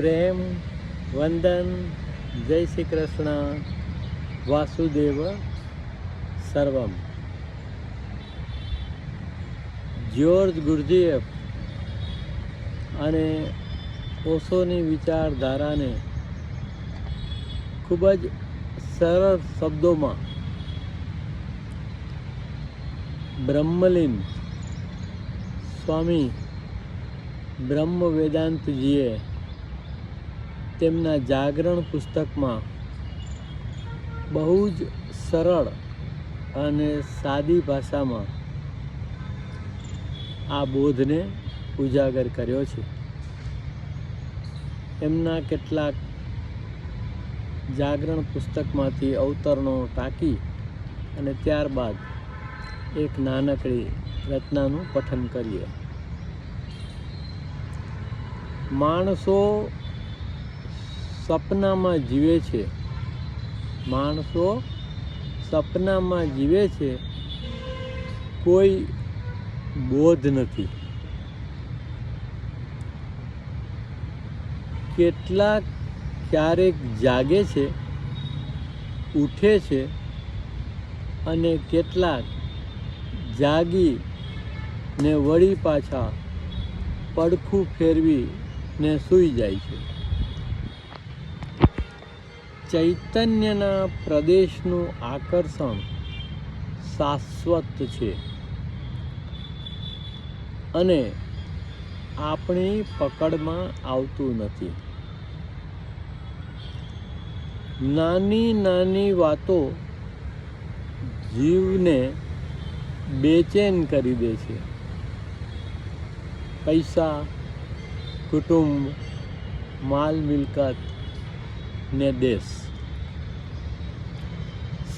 પ્રેમ, વંદન, જય શ્રી કૃષ્ણ, વાસુદેવ, સર્વમ. જ્યોર્જ ગુરજીએફ અને ઓશોની વિચારધારાને ખૂબ જ સરળ શબ્દોમાં બ્રહ્મલીન સ્વામી બ્રહ્મ વેદાંતજીએ તેમના જાગરણ પુસ્તકમાં બહુ જ સરળ અને સાદી ભાષામાં આ બોધને ઉજાગર કર્યો છે. એમના કેટલાક જાગરણ પુસ્તકમાંથી અવતરણો ટાંકી અને ત્યારબાદ એક નાનકડી રચનાનું પઠન કરીએ. માણસો સપનામાં જીવે છે. માણસો સપનામાં જીવે છે. કોઈ બોધ નથી. કેટલાક ક્યારેક જાગે છે, ઉઠે છે અને કેટલાક જાગી ને વળી પાછા પડખું ફેરવી ને સૂઈ જાય છે. ચૈતન્યના પ્રદેશનું આકર્ષણ શાશ્વત છે. અને આપણી પકડમાં આવતું નથી. નાની નાની વાતો જીવને બેચેન કરી દે છે. પૈસા, કુટુંબ માલ મિલકત ને દેશ.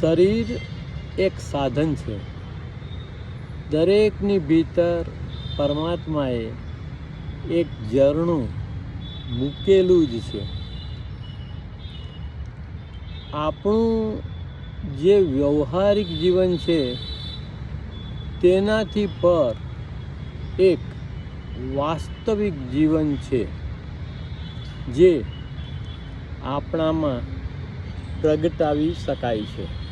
શરીર એક સાધન છે. દરેકની ભીતર પરમાત્માએ એક ઝરણું મૂકેલું જ છે. આપણું જે વ્યવહારિક જીવન છે, તેનાથી પર એક વાસ્તવિક જીવન છે, જે આપણામાં પ્રગટાવી શકાય છે.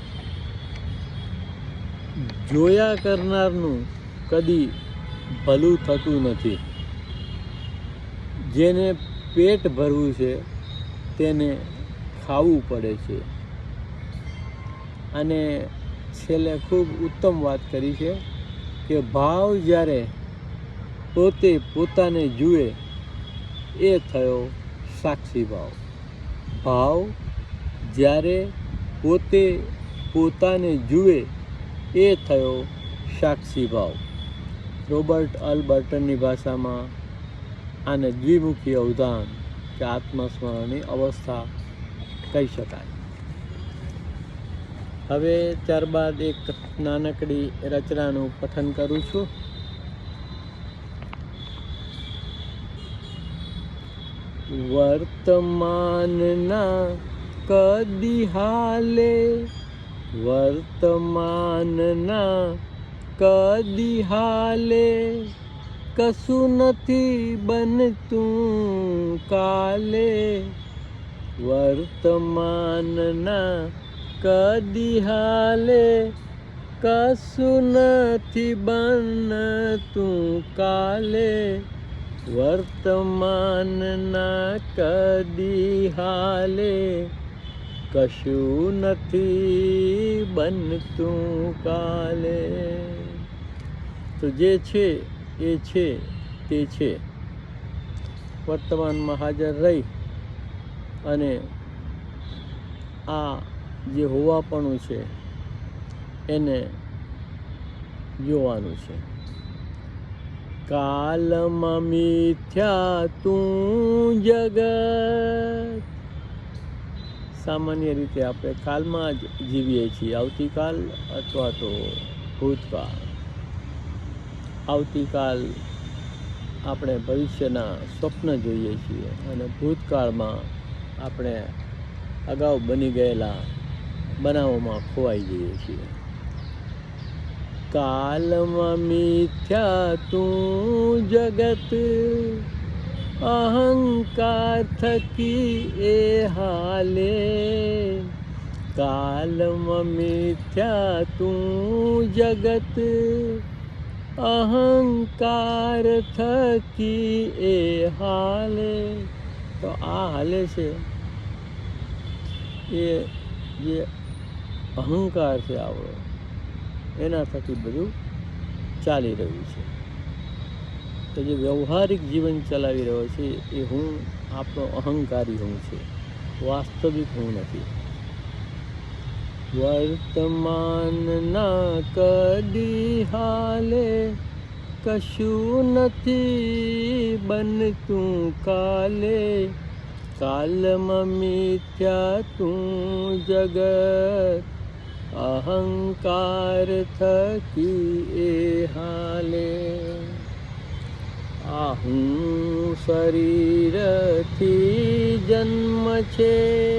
જોયા કરનારનું કદી ભલું થતું નથી. જેને પેટ ભરવું છે, તેને ખાવું પડે છે. અને છેલ્લે ખૂબ ઉત્તમ વાત કરી છે કે ભાવ જ્યારે પોતે પોતાને જુએ, એ થયો સાક્ષી ભાવ. ભાવ જ્યારે પોતે પોતાને જુએ એ થયો સાક્ષી ભાવ. રોબર્ટ અલબર્ટનની ભાષામાં આને દ્વિમુખી અવધાન કે આત્મસ્મરણની અવસ્થા કહી શકાય. હવે ત્યારબાદ એક નાનકડી રચનાનું પઠન કરું છું. વર્તમાનના કદી હાલે, વર્તમાનના કદી હાલે, કશું નથી બનતું કાલે. વર્તમાનના કદી હાલે, કશું નથી બનતું કાલે. વર્તમાનના કદી હાલે, કશું નથી બનતું કાલે. તો જે છે, એ છે, તે છે. વર્તમાનમાં હાજર રહી અને આ જે હોવાપણું છે, એને જોવાનું છે. કાલમાં મિથ્યા તું જગત. સામાન્ય રીતે આપણે કાલમાં જ જીવીએ છીએ. આવતીકાલ અથવા તો ભૂતકાળ. આવતીકાલ આપણે ભવિષ્યના સ્વપ્ન જોઈએ છીએ અને ભૂતકાળમાં આપણે અગાઉ બની ગયેલા બનાવોમાં ખોવાઈ જઈએ છીએ. કાલમાં મિથ્યા તું જગત અહંકાર થકી એ હાલે કાલમાં મિથ્યા તું જગત અહંકાર થકી એ હાલે તો આ હાલે છે એ જે અહંકાર છે આપણો એના થકી બધું ચાલી રહ્યું છે. તો જે વ્યવહારિક જીવન ચલાવી રહ્યો છે, એ હું આપણો અહંકારી હું છે. વાસ્તવિક હું નથી. વર્તમાનના કદી હાલે કશું નથી બનતું કાલે. કાલમાં મિથ્યા તું જગત અહંકાર થકી એ હાલે. આ હું શરીરથી જન્મ છે.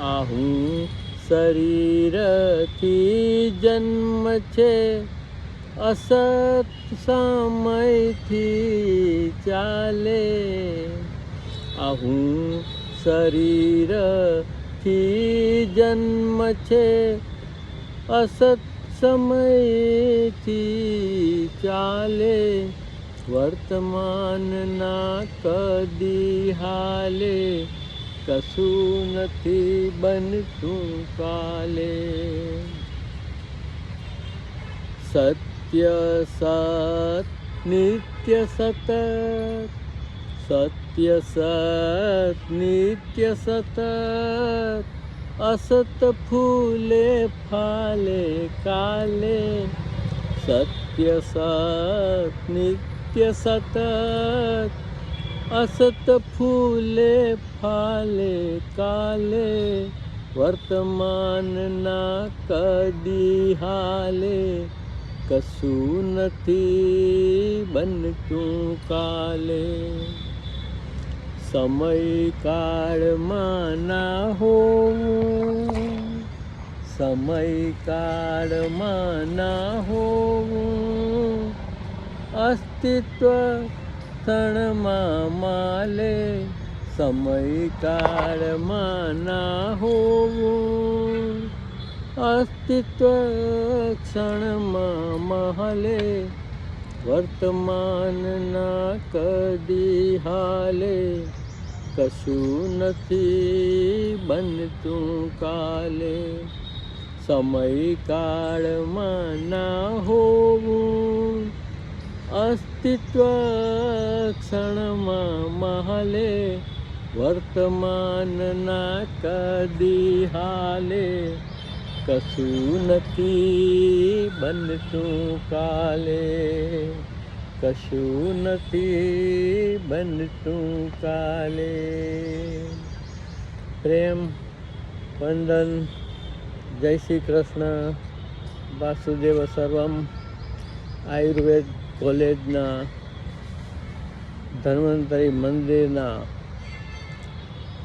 આ હું શરીરથી જન્મ છે. અસત સમયથી ચાલે. આ શરીરથી જન્મ છે અસત સમયથી ચાલે વર્તમાનના કદી હાલે કશું નથી બનતું કાલે સત્ય સત નિત્ય સતત સત્ય સત નિત્ય સતત અસત ફૂલે ફાલે કાલે સત્ય સત નિત્ય સતત અસત ફૂલે ફાલે કાલે વર્તમાનના કદી હાલે કશું નથી બનતું કાલે સમય કાળમાં ના હોવું સમય કાળમાં ના હોવું અસ્તિત્વ ક્ષણમાં માલે સમય કાળમાં ના હોવું અસ્તિત્વ ક્ષણમાં મહલે વર્તમાનના કદી હાલે કશું નથી બનતું કાલે. સમય કાળમાં ના હોવું. અસ્તિત્વ ક્ષણમાં મહાલે. વર્તમાનના કદી હાલે. કશું નથી બનતું કાલે. કશું નથી બનતું કાલે. પ્રેમ, વંદન, જય શ્રી કૃષ્ણ, વાસુદેવ સર્વમ, આયુર્વેદ કોલેજના, ધન્વંતરી મંદિરના,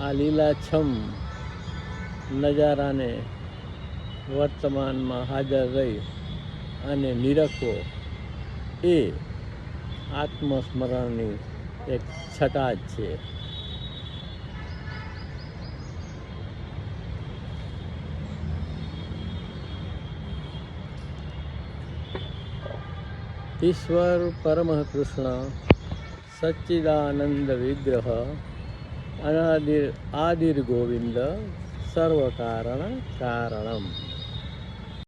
આ લીલાછમ નજારાને વર્તમાનમાં હાજર રહી અને નિરખવો એ આત્મસ્મરણની એક છટા જ છે. ઈશ્વર પરમઃ કૃષ્ણ સચ્ચિદાનંદ વિગ્રહ અનાદિર આદિર ગોવિંદ સર્વ કારણ કારણમ.